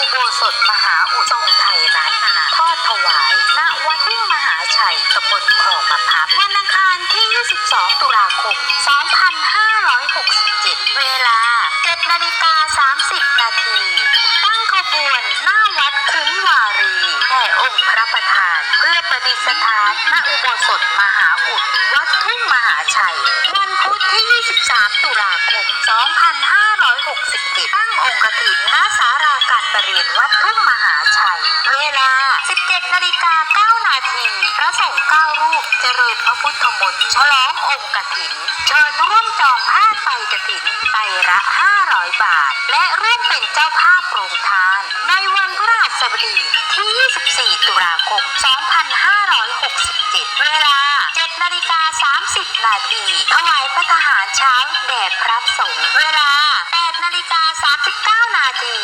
อุโบสถมหาอุทรงไทยร้านนาทอดถวาย ณ วัดทุ่งมหาชัยตำบลคลองมะพร้าววันอังคารที่ 22 ตุลาคม 2567 เวลา7นาฬิกา 30 นาที ตั้งขบวนหน้าวัดคุ้มวารีแห่องค์พระประธาน เพื่อประดิษฐานณอุโบสถมหาอุดวัดทุ่งมหาชัย วันพุธที่ 23 ตุลาคม 2567 ตั้งองค์กฐินณสาราการ ยนวัดทุ่งมหาชัย เวลา 17นาฬิกา9นาที พระสงฆ์เก้ารูปเจริญพระพุทธมนต์ฉลององค์กฐิน เชิญร่วมจองผ้าไตรกฐินไตรละ 500 บาท และร่วมเป็นเจ้าภาพโปรงทาน ในวันพฤหัสบดีที่ 24 ตุลาคม 2567 เวลา7นาฬิกา30 นาที ถวายพระทหารเช้าแด่พระสงฆ์ เวลา8นาฬิกา39 นาที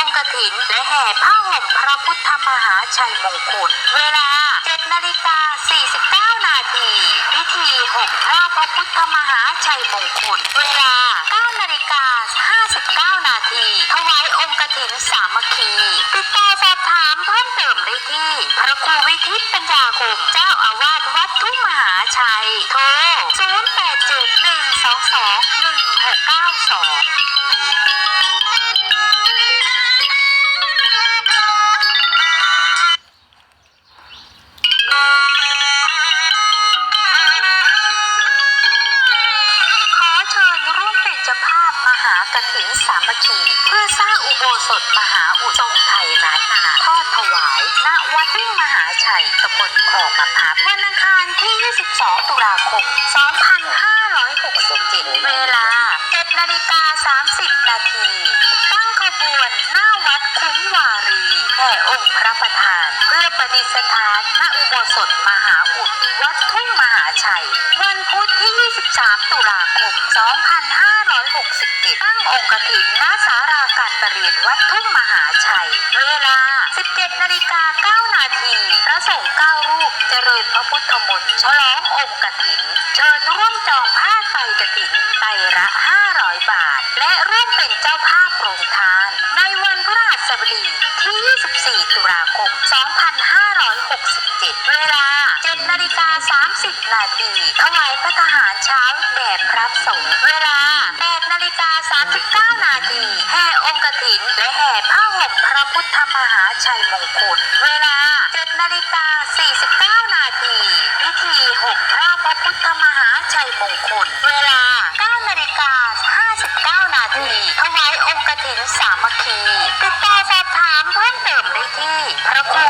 องค์กฐิน และแห่ผ้าห่มพระพุทธมหาชัยมงคล เวลา 7 นาฬิกา 49 นาทีพิธีห่มผ้าพระพุทธมหาชัยมงคล เวลา 9 นาฬิกา 59 นาทีถวายองค์กฐินสามัคคี ติดต่อสอบถามเพิ่มเติมได้ที่ พระครูวิทิตปัญญาค จ้าภาพมหากฐินสามัคคี เพื่อสร้างอุโบสถมหาอุทรงไทยร้านนาทอดถวาย ณวัดทุ่งมหาชัยตำบลคลองมะพร้าววันอังคารที่ 22 ตุลาคม 2567 เวลา7นาฬิกา 30 นาที ตั้งขบวนหน้าวัดคุ้มวารีแห่องค์พระประธาน เพื่อประดิษฐานณอุโบสถมหาอุดวัดทุ่งมหาชัย วันพุธที่ 23 ตุลาคม 2567ตั้ง องค์กฐินณสาราการประเรียนวัดทุ่งมหาชัย เวลา 17 นาฬิกา 9 นาที พระสงฆ์เก้ารูปเจริญพระพุทธมนต์ฉลององค์กฐิน เชิญร่วมจองผ้าไตรกฐินไตรละ 500 บาท และร่วมเป็นเจ้าภาพโปรงทาน ในวันพฤหัสบดีที่ 24 ตุลาคม 2567 เวลา 7 นาฬิกา 30 นาทีถวายพระทหารเช้าแด่พระสงฆ์เวลา ชัยมงคล เวลา7นาฬิกา49 นาที พิธีห่มผ้พระพุทธมหาชัยมงคล เวลา9นาฬิกา59 นาทีถวายองค์กฐินสามัคคีติดต่อสอบถามเพิ่มเติมได้ที่ พระครู